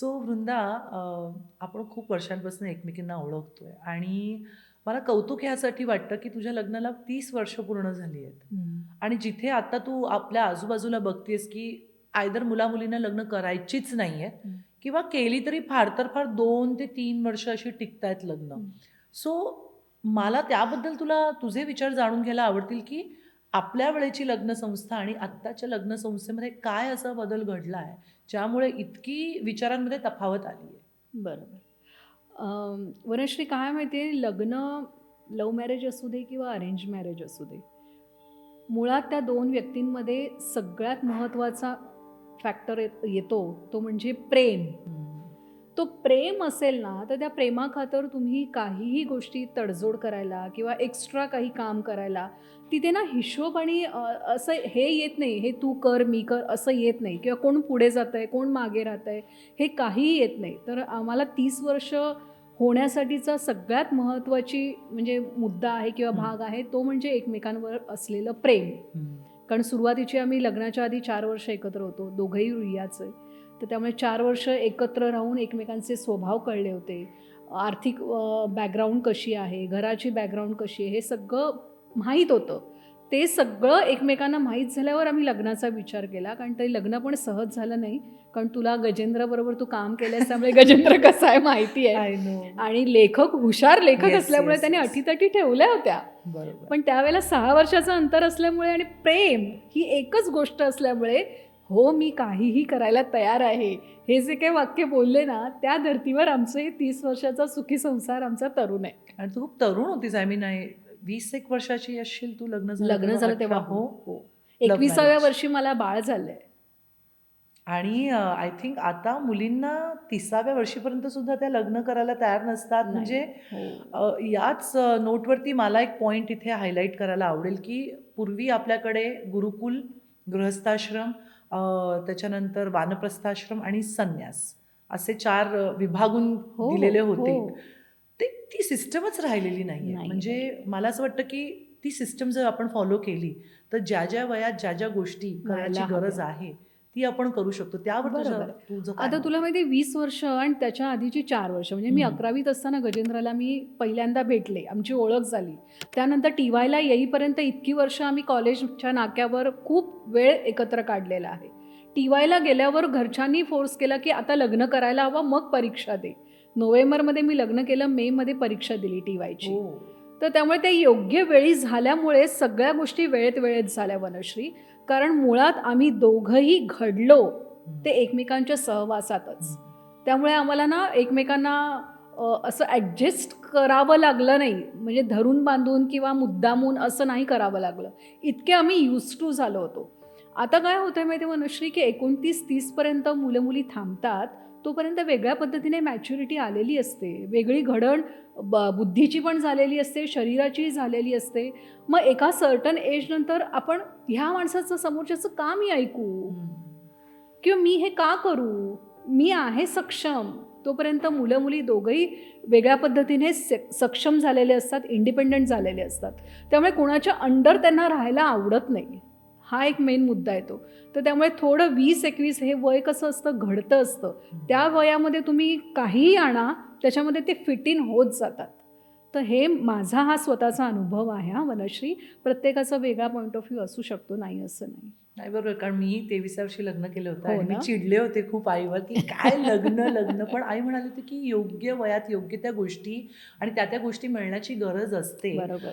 So Vrinda आपण खूप वर्षांपासून एकमेकींना ओळखतोय आणि मला कौतुक ह्यासाठी वाटतं की तुझ्या लग्नाला तीस वर्ष पूर्ण झाली आहेत आणि जिथे आता तू आपल्या आजूबाजूला बघतेस की आयदर मुलामुलींना लग्न करायचीच नाही आहेत. किंवा केली तरी फार तर फार दोन ते तीन वर्ष अशी टिकतायत लग्न. सो मला त्याबद्दल तुला तुझे विचार जाणून घ्यायला आवडतील की आपल्या वेळेची लग्न संस्था आणि आत्ताच्या लग्न संस्थेमध्ये काय असा बदल घडला आहे ज्यामुळे इतकी विचारांमध्ये तफावत आली आहे बरोबर वनश्री काय माहिती आहे लग्न लव्ह मॅरेज असू दे किंवा अरेंज मॅरेज असू दे मुळात त्या दोन व्यक्तींमध्ये सगळ्यात महत्त्वाचा फॅक्टर येतो तो म्हणजे प्रेम. तो प्रेम असेल ना तर त्या प्रेमाखातर तुम्ही काहीही गोष्टी तडजोड करायला किंवा एक्स्ट्रा काही काम करायला तिथे ना हिशोब आणि असं हे येत नाही हे तू कर मी कर असं येत नाही. किंवा कोण पुढे जात आहे कोण मागे राहत आहे हे काहीही येत नाही. तर आम्हाला तीस वर्ष होण्यासाठीचा सगळ्यात महत्त्वाची म्हणजे मुद्दा आहे किंवा. भाग आहे तो म्हणजे एकमेकांवर असलेलं प्रेम. कारण सुरुवातीची आम्ही लग्नाच्या आधी चार वर्ष एकत्र होतो दोघंही रुईयाचे तर त्यामुळे चार वर्ष एकत्र राहून एकमेकांचे स्वभाव कळले होते. आर्थिक बॅकग्राऊंड कशी आहे? घराची बॅकग्राऊंड कशी आहे? हे सगळं माहीत होतं. ते सगळं एकमेकांना माहीत झाल्यावर आम्ही लग्नाचा विचार केला. कारण ते लग्न पण सहज झालं नाही. कारण तुला गजेंद्रबरोबर तू काम केलंस त्यामुळे गजेंद्र कसा आहे माहिती आहे. आणि लेखक हुशार लेखक असल्यामुळे त्याने. अटीतटी ठेवल्या होत्या. बरोबर. पण त्यावेळेला सहा वर्षाचं अंतर असल्यामुळे आणि प्रेम ही एकच गोष्ट असल्यामुळे हो मी काहीही करायला तयार आहे. हे जे काही वाक्य बोलले ना त्या धर्तीवर आमचं हे तीस वर्षाचा सुखी संसार आमचा तरुण आहे. आणि तू खूप तरुण होतीस. आय मीन आहे वीस एक वर्षाची असशील तू लग्न झालं लग्न झालं तेव्हा. हो हो. एकविसाव्या. वर्षी मला बाळ झालंय. आणि आय थिंक आता मुलींना तिसाव्या वर्षीपर्यंत सुद्धा त्या लग्न करायला तयार नसतात. म्हणजे हो. याच नोटवरती मला एक पॉईंट इथे हायलाईट करायला आवडेल की पूर्वी आपल्याकडे गुरुकुल गृहस्थाश्रम त्याच्यानंतर वानप्रस्थाश्रम आणि संन्यास असे चार विभागून हो, दिलेले होते हो. ते ती सिस्टमच राहिलेली नाही नाही. म्हणजे मला असं वाटतं की ती सिस्टम जर आपण फॉलो केली तर ज्या ज्या वयात ज्या ज्या गोष्टी करायची गरज. आहे ती आपण करू शकतो. त्यावर आता? तुला माहिती वीस वर्ष आणि त्याच्या आधीची चार वर्ष म्हणजे मी. अकरावीत असताना गजेंद्रला मी पहिल्यांदा भेटले आमची ओळख झाली. त्यानंतर टी वायला येईपर्यंत इतकी वर्ष आम्ही कॉलेजच्या नाक्यावर खूप वेळ एकत्र काढलेला आहे. टी वायला गेल्यावर घरच्यांनी फोर्स केला की आता लग्न करायला हवं मग परीक्षा दे. नोव्हेंबरमध्ये मी लग्न केलं मेमध्ये परीक्षा दिली टी वायची. हो. तर त्यामुळे ते योग्य वेळी झाल्यामुळे सगळ्या गोष्टी वेळेत वेळेत झाल्या वनश्री. कारण मुळात आम्ही दोघंही घडलो ते एकमेकांच्या सहवासातच. त्यामुळे आम्हाला ना एकमेकांना असं ॲडजस्ट करावं लागलं नाही. म्हणजे धरून बांधून किंवा मुद्दामून असं नाही करावं लागलं. इतके आम्ही यूज टू झालो होतो. आता काय होतं आहे माहिती मनश्री की एकोणतीस तीसपर्यंत मुलं मुली थांबतात. तोपर्यंत वेगळ्या पद्धतीने मॅच्युरिटी आलेली असते. वेगळी घडण ब बुद्धीची पण झालेली असते शरीराची झालेली असते. मग एका सर्टन एजनंतर आपण ह्या माणसाचं समोरच्याचं का मी ऐकू. किंवा मी हे का करू? मी आहे सक्षम. तोपर्यंत मुलं मुली दोघंही वेगळ्या पद्धतीने सक्षम झालेले असतात इंडिपेंडंट झालेले असतात. त्यामुळे कोणाच्या अंडर त्यांना राहायला आवडत नाही. हा एक मेन मुद्दा येतो तर त्यामुळे थोडं वीस एकवीस हे वय कसं असतं घडतं असतं. त्या वयामध्ये तुम्ही काहीही आणा त्याच्यामध्ये ते फिट इन होत जातात. तर हे माझा हा स्वतःचा अनुभव आहे हा वनश्री प्रत्येकाचा वेगळा पॉईंट ऑफ व्ह्यू असू शकतो नाही असं नाही. नाही बरोबर कारण मी तेविसा वर्षी लग्न केलं होतं हो आणि मी? चिडले होते खूप आईवर की काय लग्न लग्न? पण आई म्हणाली होती की योग्य वयात योग्य त्या गोष्टी आणि त्या त्या गोष्टी मिळण्याची गरज असते. बरोबर.